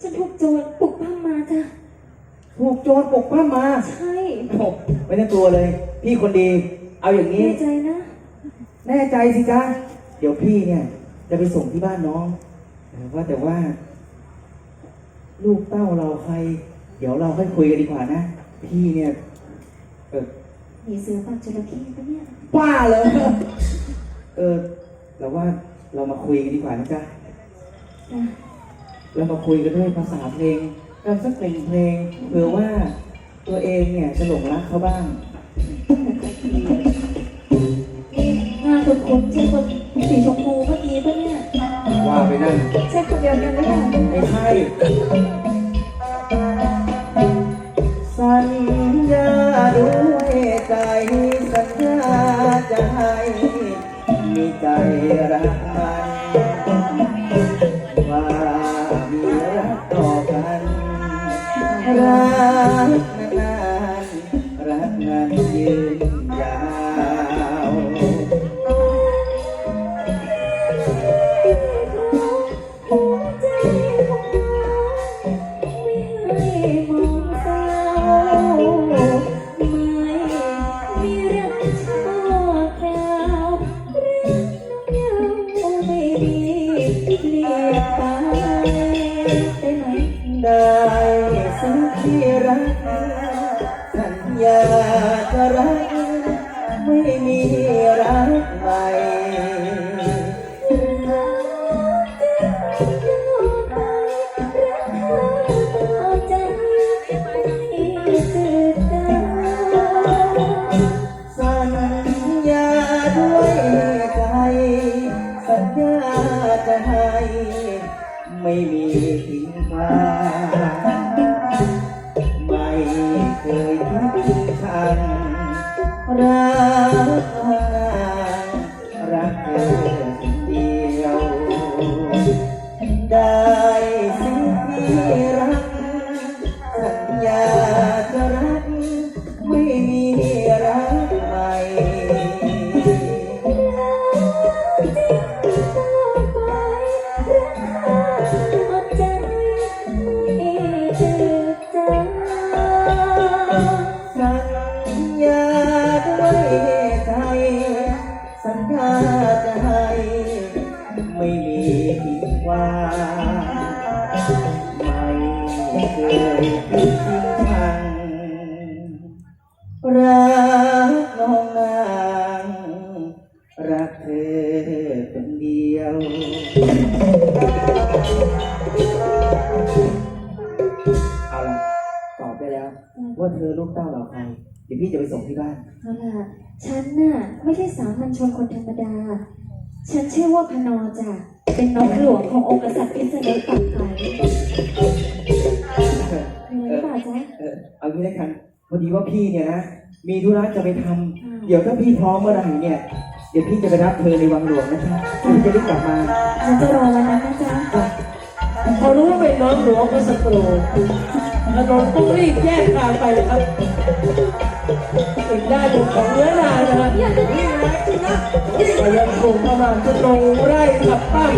ฉันถูกโจรปลุกปั้มมาจ้ะ ถูกโจรปกป้ามาใช่โอ้ไม่ต้องกลัวเลย พี่คนดี เอาอย่างนี้ แน่ใจนะ แน่ใจสิจ๊ะ เดี๋ยวพี่เนี่ย จะไปส่งที่บ้านน้องเออว่าแต่ว่า ลูกเต้าเราใคร เดี๋ยวเราค่อยคุยกันดีกว่านะ พี่เนี่ยเออมีเสือปากจระเข้ปะเนี่ย ป้าเลย เออเราว่าเรามาคุยกันดีกว่านะจ๊ะ จ้ะ เรามาคุยกันด้วยภาษาเพลงกันสักเพลงเพลงเผื่อว่าตัวเองเนี่ยจะหลงรักเขาบ้างนี่หน้าคุณคุณใช่คนสีชมพูเมื่อกี้ปะเนี่ย ว่าไปนั่นใช่คนเดียวกันหรือเปล่าไม่ใช่สัญญาด้วยใจสัญญาจะให้มีใจรัก นานๆรักนานยืนยาวหัวใจของเราไม่เคยมอง สิ่งที่รัก สัญญาจะรัก ไม่มีรักใหม่สัญญาด้วยใจ สัญญาจะให้ ไม่มี ทิ้งพลาไม่เคยทิ้งฉันรักรักเธอคนเดียว ได้สิ่งที่รัก ว่างไม่เคยคิดทิ้งชังรักน้องนางรักเธอคนเดียวเอาละตอบได้แล้ว ว่าเธอลูกเต้าเราใครเดี๋ยวพี่จะไปส่งที่บ้านเอาล่ะ ฉันน่ะ ไม่ใช่สามัญชนคนธรรมดา ฉันชื่อว่าพนอจ้ะ เป็นน้องหลวงขององค์กษัตริย์พิษณุปักไผ่เหนื่อยหรือเปล่าจ๊ะเออเอางี้แล้วกันพอดีว่าพี่เนี่ยนะมีธุระจะไปทำอืมเดี๋ยวถ้าพี่พร้อมเมื่อไหร่เนี่ย เดี๋ยวพี่จะไปรับเธอในวังหลวงนะครับพี่จะได้กลับมาฉันจะรอวันนั้นนะจ๊ะพอรู้ว่าเป็นน้องหลวงก็สกรูถนนต้องรีบแยกทางไปเลยครับถึงได้บุกของเนื้อนายนะครับนี่ไงนะแต่ ยังคงประมาณจะตรงไร่ขับปั้ม